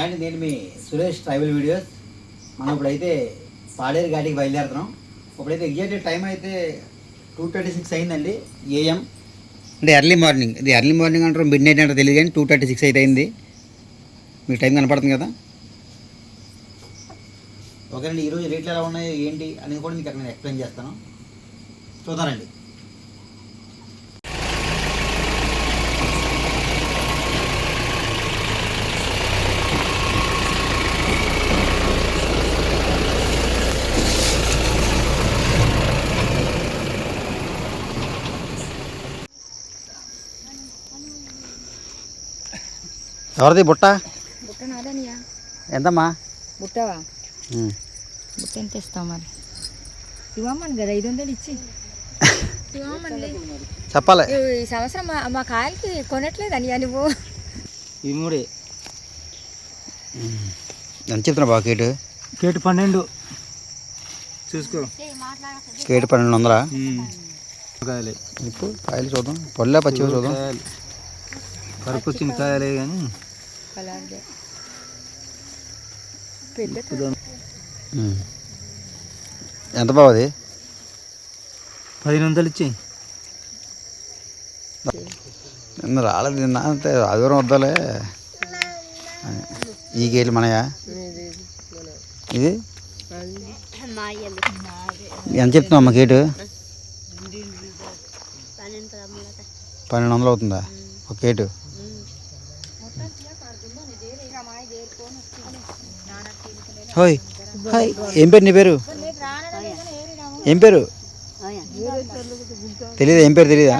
And నేను మీ Suresh tribal videos. మనం ఇప్పుడైతే పాడేరు ఘాటికి బయలుదేరుతున్నాం. ఇప్పుడైతే ఎగ్జాక్ట్ టైం అయితే టూ థర్టీ సిక్స్ అయిందండి ఏఎం. అంటే ఎర్లీ మార్నింగ్ ఇది ఎర్లీ మార్నింగ్ అంటారు మిడ్ నైట్ అంటారు తెలియదు కానీ టూ థర్టీ సిక్స్ అయితే అయింది. మీకు టైం కనపడుతుంది కదా? ఓకేనండి ఈరోజు రేట్లు ఎలా ఉన్నాయి ఏంటి అనేది కూడా మీకు అక్కడ నేను ఎక్స్ప్లెయిన్ చేస్తాను. చూద్దానండి ఎవరిది? బుట్ట? బుట్ట నాదనియా. ఎంతమ్మా? బుట్టవా. బుట్ట ఎంత ఇస్తావు మరి? ఇవ్వమని కదా ఐదు వందలు ఇచ్చి. చెప్పాలి. ఈ సంవత్సరం మా మా కాయలకి కొనట్లేదు అనియా నువ్వు. ఈ మూడే. ఎంత చెప్తున్నా బాగా కేటు? కేటు పన్నెండు. చూసుకో. కేటు పన్నెండు వందలా? కాయలే. ఇప్పుడు కాయలు చూద్దాం. పళ్ళే పచ్చివి చూద్దాం. కరుపు వచ్చిన కాయలే కానీ అలాగే పెద్ద. ఎంత బావది? పదిహేను వందలు ఇచ్చి నిన్న రాలేదు నిన్న అంతే ఆదివారం వద్దాలే. ఈ గేలు మనయా? ఇది? ఎంత చెప్తున్నావు అమ్మ కేటు పన్నెండు వందలు అవుతుందా? ఒక కేటు హోయ్. హాయ్. ఏం పేరు నీ పేరు? ఏం పేరు? తెలీదా? ఏం పేరు తెలీదా?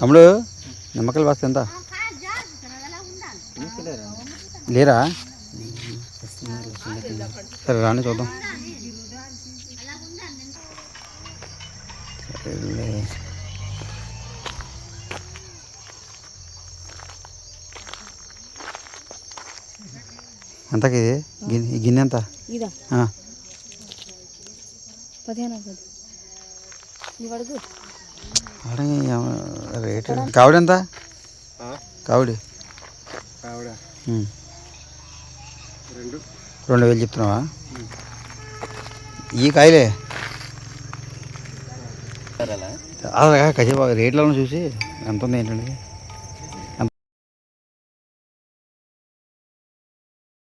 తమ్ముడు నిమ్మకాయలు బాస్త ఎంత? లేరా? సరే రాని చూద్దాం. ఎంతకి ఇది గిన్నె ఈ గిన్నె ఎంత ఇదా రేటు కావిడి ఎంత కావిడి రెండు వేలు చెప్తున్నావా ఈ కాయలే అదే కసేపు రేట్లను చూసి ఎంత ఉంది ఏంటండి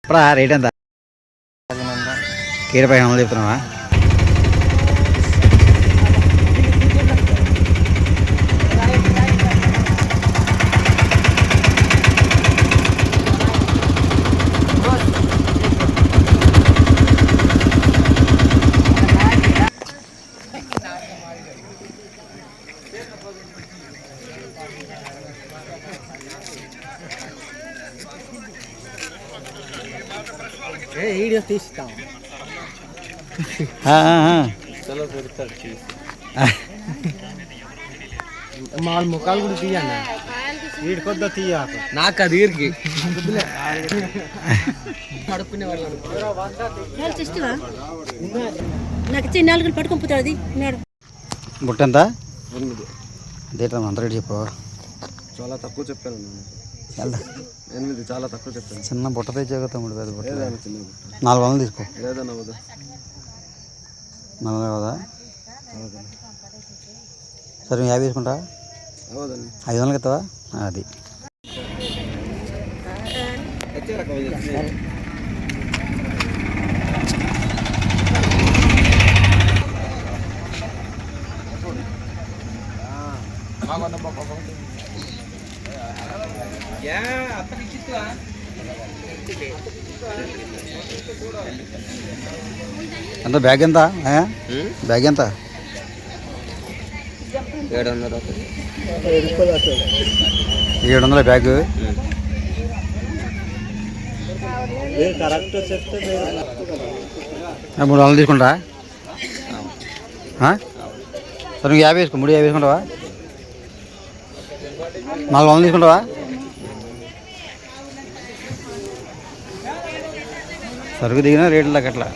ఇప్పుడు రేట్ ఎంత? కీర పైన వందలు చెప్తున్నావా? వీడియో తీస్తాం. మా ముఖాలు కూడా తీయన్న. వీడి కొద్దా తీయ? నాకు అది తెస్తువా నాకు చిన్న నాలుగు పట్టుకొని పోతాడు అది. మేడం బుట్ట ఎంత ఎనిమిది దేటా అంత రేటు చెప్పు చాలా తక్కువ చెప్పాను నేను. వెళ్దా ఎనిమిది చాలా తక్కువ చెప్పాను చిన్న బుట్ట తెచ్చాక తమ్ముడు పెద్ద బుట్ట. ఏదైనా చిన్న బుట్ట. నాలుగు వందలు తీసుకో. ఏదైనా వద్దా. నలభై కదా? అవదని సరే యాభై తీసుకుంటా? ఐదు వందలకి ఇస్తావా? అది. ఎంత బ్యాగ్ ఎంత? బ్యాగ్ ఎంత? ఏడు వందలు ఏడు వందల బ్యాగ్ మూడు వందలు తీసుకుంటా? సరే నువ్వు యాభై వేసుకో మూడు యాభై వేసుకుంటావా? నాలుగు వందలు తీసుకుంటావా? సరుకు దిగిన రేట్లకు అట్లా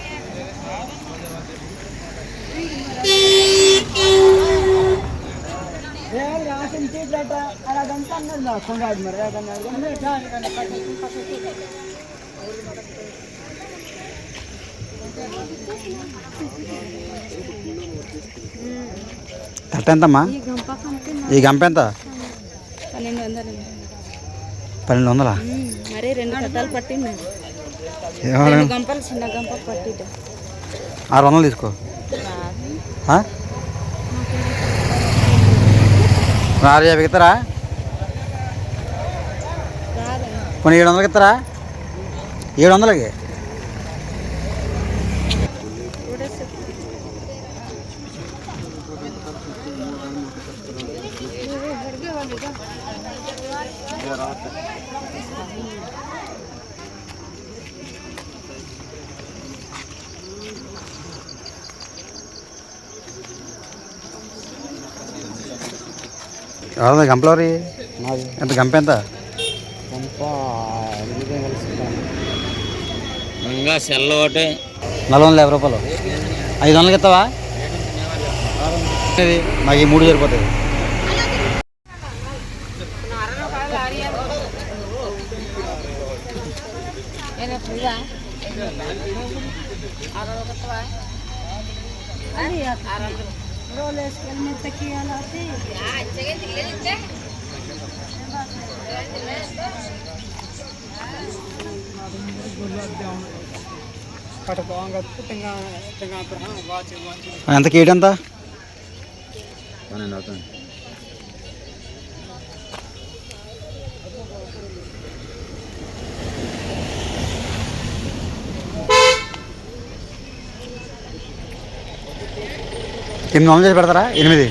ఎంతమ్మా ఈ గంప ఎంత? పన్నెండు వందలా. మరే రెండు పట్టింది. ఆరు వందలు తీసుకో? ఆరు యాభైకి ఇస్తారా? కొన్ని ఏడు వందలకి ఇస్తారా? ఏడు వందలకి? ఎవరు గంపలవరి? ఎంత? గంప ఎంత? గంప ఇంకా సెల్ ఒకటి. నాలుగు వందల యాభై రూపాయలు. ఐదు వందలకి ఇస్తావా? మాకు ఈ మూడు సరిపోతాయి. కట్టుకోగా పుట్టింగా పుట్టింగా వాచ్ వాచ్ ఎంత కేట్ ఎంత పన్నెండు అవుతుంది ఎనిమిది వందలు చేసి పెడతారా? ఎనిమిది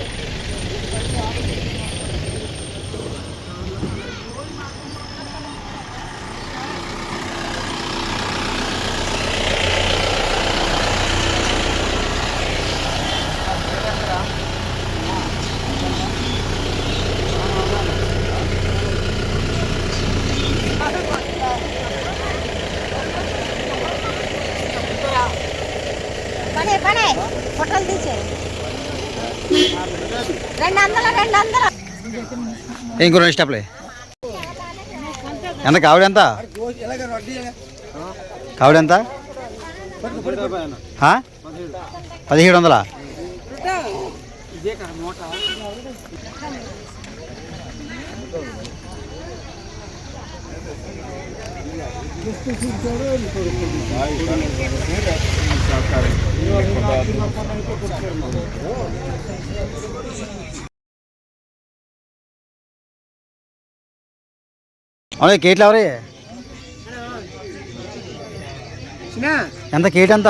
పనే పనే ఫోటోలు తీసే రెండు వందలు రెండు వందలు ఇంకో రెండు స్టెప్లే ఎంత? కావిడ ఎంత? కావిడ ఎంత? పదిహేడు వందలా? అవును కేట్లు ఎవరి ఎంత కేట్ ఎంత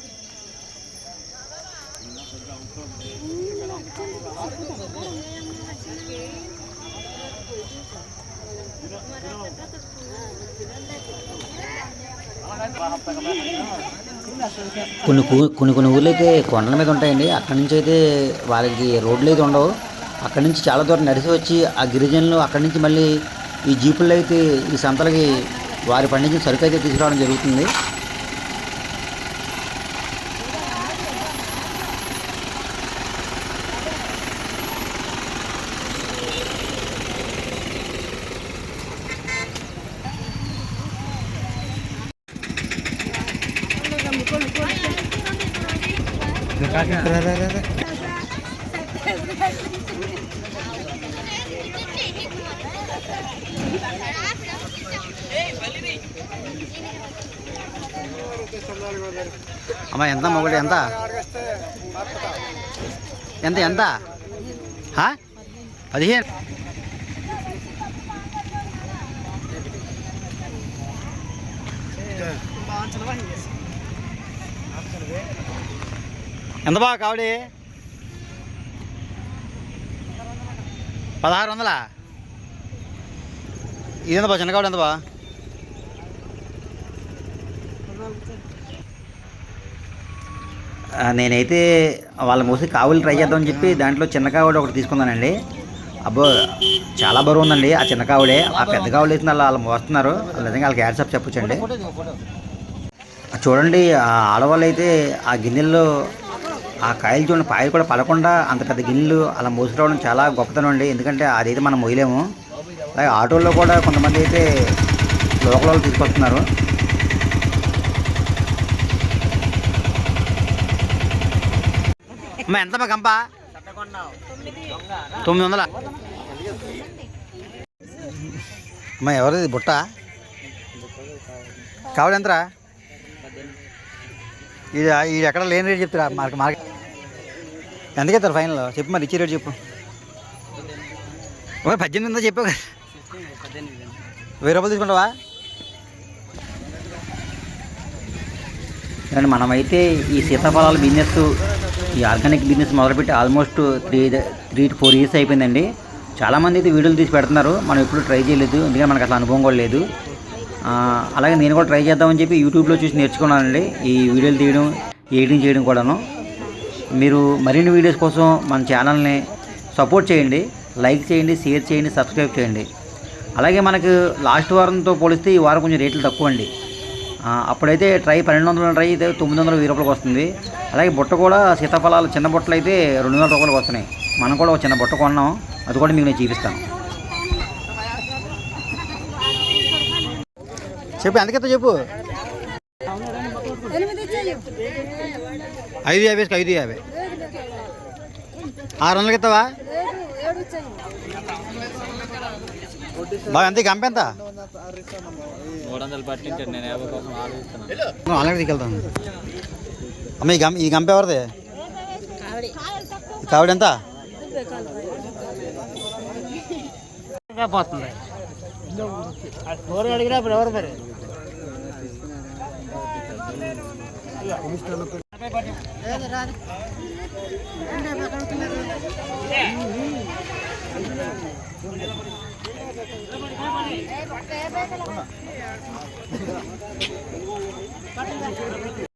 కొన్ని కొన్ని కొన్ని ఊర్లు అయితే కొండల మీద ఉంటాయండి. అక్కడి నుంచి అయితే వాళ్ళకి రోడ్లు అయితే ఉండవు. అక్కడి నుంచి చాలా దూరం నడిచి వచ్చి ఆ గిరిజనులు అక్కడి నుంచి మళ్ళీ ఈ జీపుల్లో అయితే ఈ సంతలకి వారి పండించిన సరుకు అయితే తీసుకురావడం జరుగుతుంది. అమ్మా ఎంత మొగడు ఎంత ఎంత ఎంత హా? పదిహేను ఎంత బాగా కావడి? పదహారు వందలా? ఇదెంత బా చిన్న కావడి ఎంత బా? నేనైతే వాళ్ళ మోసి కావులు ట్రై చేద్దామని చెప్పి దాంట్లో చిన్న కావుడు ఒకటి తీసుకున్నానండి. అబ్బో చాలా బరువు ఉందండి ఆ చిన్న కావుడే. ఆ పెద్ద కావులు వేసిన వాళ్ళు వాళ్ళు మోస్తున్నారు. నిజంగా వాళ్ళకి యాడ్సప్ చెప్పొచ్చండి. చూడండి ఆ ఆడవాళ్ళు అయితే ఆ గిన్నెల్లో ఆ కాయలు చూడండి పాయలు కూడా పడకుండా అంత పెద్ద గిన్నెలు అలా మోసుకురావడం చాలా గొప్పతనం అండి. ఎందుకంటే అదైతే మనం మొయ్యలేము. అలాగే ఆటోల్లో కూడా కొంతమంది అయితే లోకల్ వాళ్ళు తీసుకొస్తున్నారు. ఎంత గంప? తొమ్మిది వందల? అమ్మ ఎవరిది? బుట్ట? కావాలి ఎంతరా? ఇది ఇది ఎక్కడ లేని రేట్ చెప్తారా మార్కెట్ మార్కెట్ ఎందుకు ఇస్తారు ఫైనల్ చెప్పు మరి ఇచ్చే రేట్ చెప్పు. ఓ పద్దెనిమిది ఉందో చెప్పావు కదా. వెయ్యి రూపాయలు తీసుకుంటావా? అండ్ మనమైతే ఈ సీతాఫలాల బిజినెస్ ఈ ఆర్గానిక్ బిజినెస్ మొదలుపెట్టి almost three three to four years అయిపోయిందండి. చాలామంది అయితే వీడియోలు తీసి పెడుతున్నారు. మనం ఎప్పుడు ట్రై చేయలేదు. ఎందుకంటే మనకు అసలు అనుభవం కూడా లేదు. అలాగే నేను కూడా ట్రై చేద్దామని చెప్పి యూట్యూబ్లో చూసి నేర్చుకున్నానండి. ఈ వీడియోలు తీయడం ఎడిటింగ్ చేయడం కూడాను. మీరు మరిన్ని వీడియోస్ కోసం మన ఛానల్ని సపోర్ట్ చేయండి. లైక్ చేయండి షేర్ చేయండి సబ్స్క్రైబ్ చేయండి. అలాగే మనకు లాస్ట్ వారంతో పోలిస్తే ఈ వారం కొంచెం రేట్లు తక్కువ అండి అప్పుడైతే ట్రై పన్నెండు వందల ట్రై అయితే తొమ్మిది వందల వెయ్యి రూపాయలకు వస్తుంది. అలాగే బుట్ట కూడా సీతాఫలాలు చిన్న బుట్టలు అయితే రెండు వందల రూపాయలకు వస్తున్నాయి. మనం కూడా ఒక చిన్న బుట్ట కొన్నాం. అది కూడా మీకు నేను చూపిస్తాను. చెప్పు ఎంతకెత్త చెప్పు? ఐదు యాభై ఐదు యాభై. ఆరు వందలకి ఇస్తావా? బాగా ఎంత గంప ఎంత తీసుకెళ్తాను. అమ్మ ఈ గంప ఈ గంప ఎవరిది? కావిడ ఎంత? పోతుంది. ఎవరు అడిగినప్పుడు ఎవరు మరి? కమిషనర్లు